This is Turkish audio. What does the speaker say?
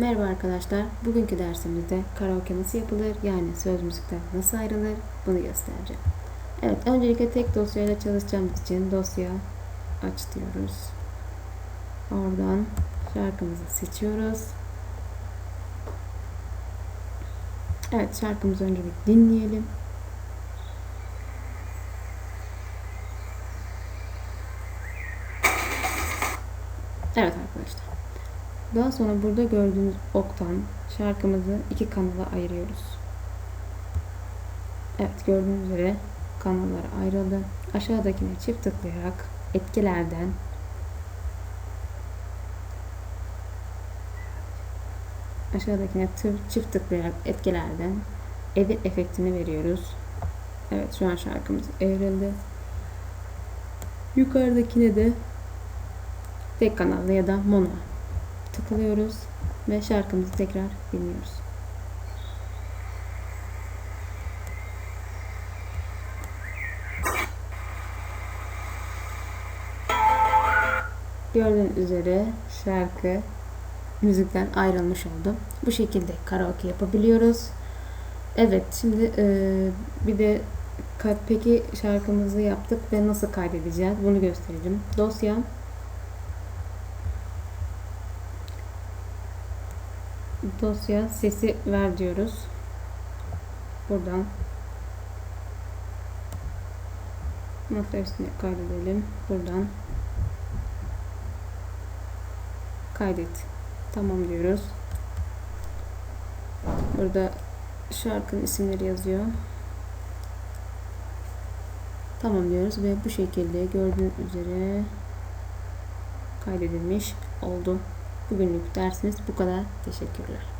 Merhaba arkadaşlar. Bugünkü dersimizde karaoke nasıl yapılır yani söz müzikten nasıl ayrılır bunu göstereceğim. Evet öncelikle tek dosyayla çalışacağımız için dosya aç diyoruz. Oradan şarkımızı seçiyoruz. Evet şarkımızı önce bir dinleyelim. Evet arkadaşlar. Daha sonra burada gördüğünüz oktan şarkımızı iki kanala ayırıyoruz. Evet gördüğünüz üzere kanallar ayrıldı. Aşağıdakine çift tıklayarak etkilerden aşağıdakine çift tıklayarak etkilerden edit efektini veriyoruz. Evet şu an şarkımız evrildi. Yukarıdakine de tek kanallı ya da mono tıklıyoruz ve şarkımızı tekrar dinliyoruz. Gördüğünüz üzere şarkı müzikten ayrılmış oldu. Bu şekilde karaoke yapabiliyoruz. Evet şimdi e, bir de peki şarkımızı yaptık ve nasıl kaydedeceğiz bunu göstereceğim. Dosya dosya sesi ver diyoruz. Buradan masa üstüne kaydedelim. Buradan kaydet. Tamam diyoruz. Burada şarkının isimleri yazıyor. Tamam diyoruz ve bu şekilde gördüğünüz üzere kaydedilmiş oldu. Bugünlük dersimiz bu kadar. Teşekkürler.